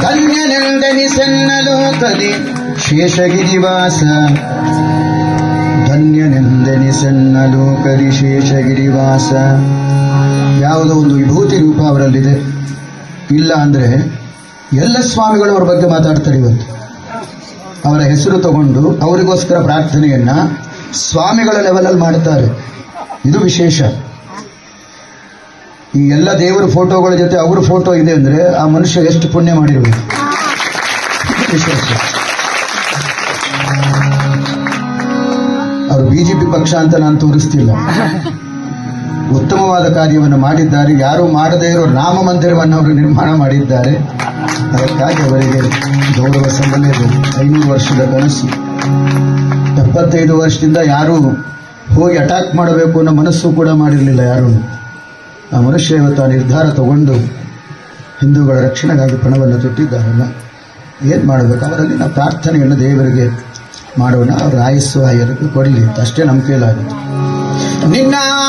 ಧನ್ಯನೆಂದೆನಿಸೆನ್ನಲು ಕಲಿ ಶೇಷಗಿರಿವಾಸ. ಧನ್ಯನೆಂದೆನಿಸೆನ್ನಲು ಕಲಿ ಶೇಷಗಿರಿವಾಸ. ಯಾವುದೋ ಒಂದು ವಿಭೂತಿ ರೂಪ ಅವರಲ್ಲಿದೆ. ಇಲ್ಲ ಅಂದ್ರೆ ಎಲ್ಲ ಸ್ವಾಮಿಗಳು ಅವರ ಬಗ್ಗೆ ಮಾತಾಡ್ತಾರೆ ಇವತ್ತು. ಅವರ ಹೆಸರು ತಗೊಂಡು ಅವರಿಗೋಸ್ಕರ ಪ್ರಾರ್ಥನೆಯನ್ನ ಸ್ವಾಮಿಗಳ ಲೆವೆಲಲ್ಲಿ ಮಾಡ್ತಾರೆ. ಇದು ವಿಶೇಷ. ಈ ಎಲ್ಲ ದೇವರ ಫೋಟೋಗಳ ಜೊತೆ ಅವ್ರ ಫೋಟೋ ಇದೆ ಅಂದ್ರೆ ಆ ಮನುಷ್ಯ ಎಷ್ಟು ಪುಣ್ಯ ಮಾಡಿರಬೇಕು. ಅವರು ಬಿಜೆಪಿ ಪಕ್ಷ ಅಂತ ನಾನು ತೋರಿಸ್ತಿಲ್ಲ. ಉತ್ತಮವಾದ ಕಾರ್ಯವನ್ನು ಮಾಡಿದ್ದಾರೆ. ಯಾರು ಮಾಡದೇ ಇರೋ ರಾಮ ಮಂದಿರವನ್ನು ಅವರು ನಿರ್ಮಾಣ ಮಾಡಿದ್ದಾರೆ. ಅದಕ್ಕಾಗಿ ಅವರಿಗೆ ಗೌರವ ಸಲ್ಲಲೇಬೇಕು ಐನೂರು ವರ್ಷದ ಕನಸು. ಎಪ್ಪತ್ತೈದು ವರ್ಷದಿಂದ ಯಾರು ಹೋಗಿ ಅಟ್ಯಾಕ್ ಮಾಡಬೇಕು ಅನ್ನೋ ಮನಸ್ಸು ಕೂಡ ಮಾಡಿರಲಿಲ್ಲ ಯಾರು. ಆ ಮನುಷ್ಯ ಇವತ್ತು ಆ ನಿರ್ಧಾರ ತಗೊಂಡು ಹಿಂದೂಗಳ ರಕ್ಷಣೆಗಾಗಿ ಪಣವನ್ನು ತೊಟ್ಟಿದ್ದಾರಲ್ಲ ಏನು ಮಾಡಬೇಕು? ಅವರಲ್ಲಿ ನಾವು ಪ್ರಾರ್ಥನೆಯನ್ನು ದೇವರಿಗೆ ಮಾಡೋಣ, ಅವರ ಆಯಸ್ಸು ಆಯರಿಗೆ ಕೊಡಲಿ ಅಷ್ಟೇ ನಮ್ಮ ನಿನ್ನ